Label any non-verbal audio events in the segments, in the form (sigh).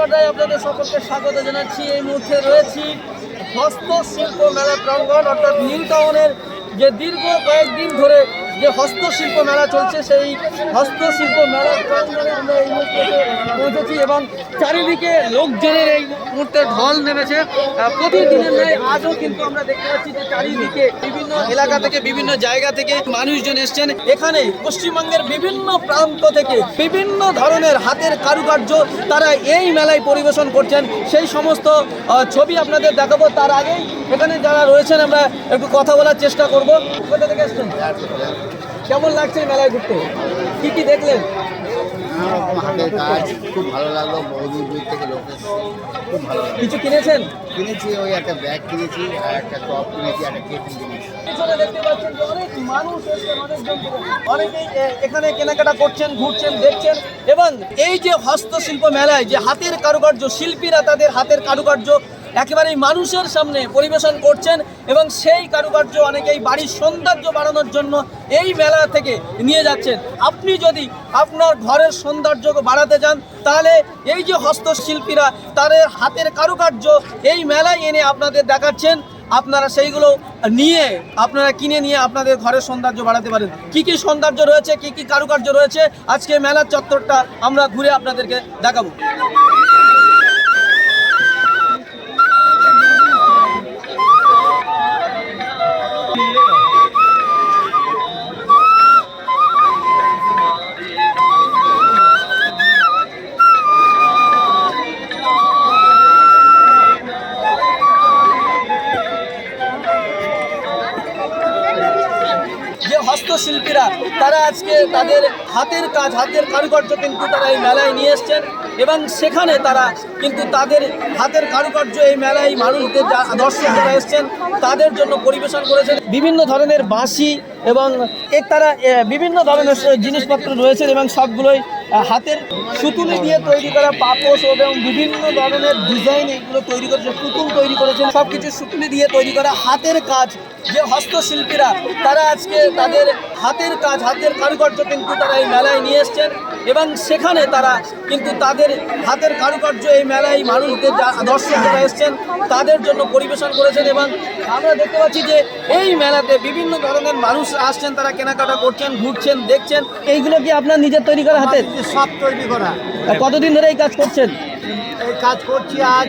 আপনাদের সকলকে স্বাগত জানাচ্ছি। এই মুহূর্তে রয়েছি হস্তশিল্প মেলা প্রাঙ্গণ, অর্থাৎ নিউ টাউনের যে দীর্ঘ কয়েকদিন ধরে যে হস্তশিল্প মেলা চলছে, সেই হস্তশিল্প প্রাঙ্গণে আমরা এই মুহূর্তে পৌঁছেছি এবং চারিদিকে লোকজনের এই মুহূর্তে ঢল নেমেছে। প্রতিদিনের ন্যায় আজও কিন্তু আমরা দেখতে পাচ্ছি যে চারিদিকে বিভিন্ন এলাকা থেকে, বিভিন্ন জায়গা থেকে মানুষজন এসছেন। এখানে পশ্চিমবঙ্গের বিভিন্ন প্রান্ত থেকে বিভিন্ন ধরনের হাতের কারুকার্য তারা এই মেলায় পরিবেশন করছেন। সেই সমস্ত ছবি আপনাদের দেখাবো। তার আগেই এখানে যারা রয়েছেন, আমরা একটু কথা বলার চেষ্টা করব। কোথা থেকে এসছেন? কেমন লাগছে মেলায় ঘুরতে? কি কি দেখলেন? নানারকম হাতের কাজ খুব ভালো লাগল বহু দূর থেকে লোক এসেছে খুব ভালো লাগল। কিছু কিনেছেন? কিনেছি ওই একটা ব্যাগ কিনেছি আর একটা টপ কিনেছি একটা কেটিল কিনেছি। অনেকেই এখানে কেনাকাটা করছেন ঘুরছেন দেখছেন। এবং এই যে হস্তশিল্প মেলায় যে হাতের কারুকার্য শিল্পীরা তাদের হাতের কারুকার্য একেবারেই মানুষের সামনে পরিবেশন করছেন এবং সেই কারুকার্য অনেকেই বাড়ির সৌন্দর্য বাড়ানোর জন্য এই মেলা থেকে নিয়ে যাচ্ছেন। আপনি যদি আপনার ঘরের সৌন্দর্য বাড়াতে চান, তাহলে এই যে হস্তশিল্পীরা তাদের হাতের কারুকার্য এই মেলায় এনে আপনাদের দেখাচ্ছেন। আপনারা সেইগুলো নিয়ে, আপনারা কিনে নিয়ে আপনাদের ঘরের সৌন্দর্য বাড়াতে পারেন। কি কি সৌন্দর্য রয়েছে, কি কি কারুকার্য রয়েছে, আজকে মেলার চত্বরটা আমরা ঘুরে আপনাদেরকে দেখাবো। যে হস্তশিল্পীরা তারা আজকে তাদের হাতের কাজ, হাতের কারুকার্য কিন্তু তারা এই মেলায় নিয়ে এসছেন এবং সেখানে তারা কিন্তু তাদের হাতের কারুকার্য এই মেলায় মানুষদের দর্শক যারা এসছেন, তাদের জন্য পরিবেশন করেছেন। বিভিন্ন ধরনের বাঁশি এবং এর তারা বিভিন্ন ধরনের জিনিসপত্র রয়েছে এবং সবগুলোই হাতের সুতুলি দিয়ে তৈরি করা পাপোশ এবং বিভিন্ন ধরনের ডিজাইন এগুলো তৈরি করেছে, পুতুল তৈরি করেছেন সব কিছু সুতুলি দিয়ে তৈরি করা হাতের কাজ। যে হস্তশিল্পীরা, তারা আজকে তাদের হাতের কাজ, হাতের কারুকার্য কিন্তু তারা এই মেলায় নিয়ে এসছেন। এবং সেখানে তারা কিন্তু তাদের হাতের কারুকার্য এই মেলায় মানুষদের দর্শক যারা এসছেন তাদের জন্য পরিবেশন করেছেন এবং আমরা দেখতে পাচ্ছি যে এই মেলাতে বিভিন্ন ধরনের মানুষ আসছেন তারা কেনাকাটা করছেন ঘুরছেন দেখছেন। এইগুলো কি আপনার নিজের তৈরি করা হাতের সব তৈরি করা। কতদিন ধরে এই কাজ করছেন? এই কাজ করছি আজ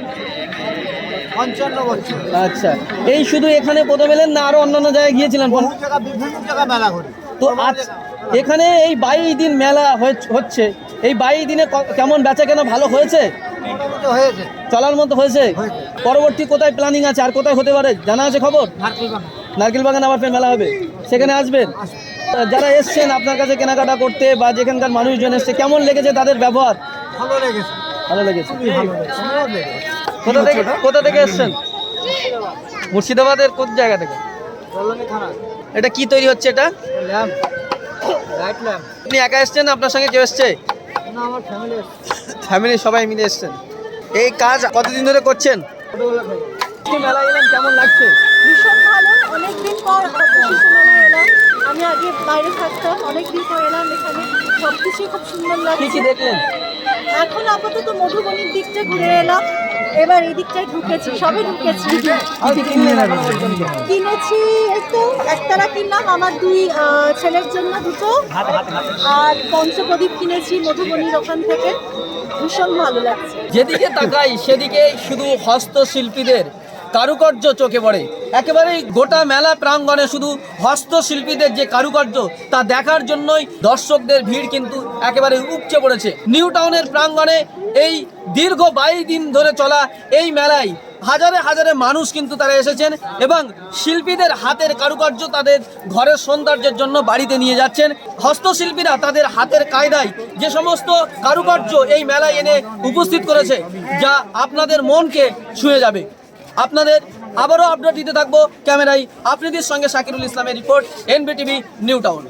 পঞ্চান্ন বছর। আচ্ছা। এই শুধু এখানে প্রথম এলেন না আরও অন্যান্য জায়গায় গিয়েছিলেন? বিভিন্ন জায়গা মেলা করি। তো আজ (laughs) এখানে এই বাইশ দিন মেলা হচ্ছে। এই বাইশ দিনে কেমন বেচা কেনা ভালো হয়েছে? হয়েছে। চলার মতো হয়েছে। পরবর্তী কোথায় প্ল্যানিং আছে? আর কোথায় হতে পারে? জানা আছে খবর? নারকেল বাগান আবার ফের মেলা হবে। সেখানে আসবেন? যারা এসছেন আপনার কাছে কেনাকাটা করতে বা যেখানকার মানুষজন এসছে কেমন লেগেছে তাদের ব্যবহার? ভালো লেগেছে। ভালো লেগেছে। কোথা থেকে কোথা থেকে এসছেন? মুর্শিদাবাদের কোন জায়গা থেকে? এটা কি তৈরি হচ্ছে এটা? আপনি একা এসছেন আপনার সঙ্গে কেউ এসছে? ফ্যামিলি ফ্যামিলি সবাই মিলে এসছেন। এই কাজ কতদিন ধরে করছেন? মেলা এলেন কেমন লাগছে? ভীষণ ভালো। অনেকদিন পর শিশু মেলায় এলাম। আমি আগে বাইরে থাকতাম অনেকদিন পর এলাম এখানে। সব খুব সুন্দর লাগছে। কি দেখলেন? এখন আপাতত মধুবনির দিকটা ঘুরে এলাম। এবার এদিকটায় ঢুকেছি সবে ঢুকেছি। কিনেছি এই তো একতারা কিনলাম আমার দুই ছেলের জন্য দুটো। আর পঞ্চপ্রদীপ কিনেছি মধুবনির ওখান থেকে। ভীষণ ভালো লাগছে। যেদিকে তাকাই সেদিকে শুধু হস্তশিল্পীদের কারুকার্য চোখে পড়ে। একেবারেই গোটা মেলা প্রাঙ্গণে শুধু হস্তশিল্পীদের যে কারুকার্য, তা দেখার জন্যই দর্শকদের ভিড় কিন্তু একেবারে উপচে পড়েছে। নিউ টাউনের প্রাঙ্গণে এই দীর্ঘ বাইশ দিন ধরে চলা এই মেলায় হাজারে হাজারে মানুষ কিন্তু তারা এসেছেন এবং শিল্পীদের হাতের কারুকার্য তাদের ঘরের সৌন্দর্যের জন্য বাড়িতে নিয়ে যাচ্ছেন। হস্তশিল্পীরা তাদের হাতের কায়দায় যে সমস্ত কারুকার্য এই মেলায় এনে উপস্থিত করেছে, যা আপনাদের মনকে ছুঁয়ে যাবে। আপনাদের আবারও আপডেট দিতে থাকব। ক্যামেরায় আপনাদের সঙ্গে শাকিরুল ইসলামের রিপোর্ট এনবিটিভি নিউ টাউন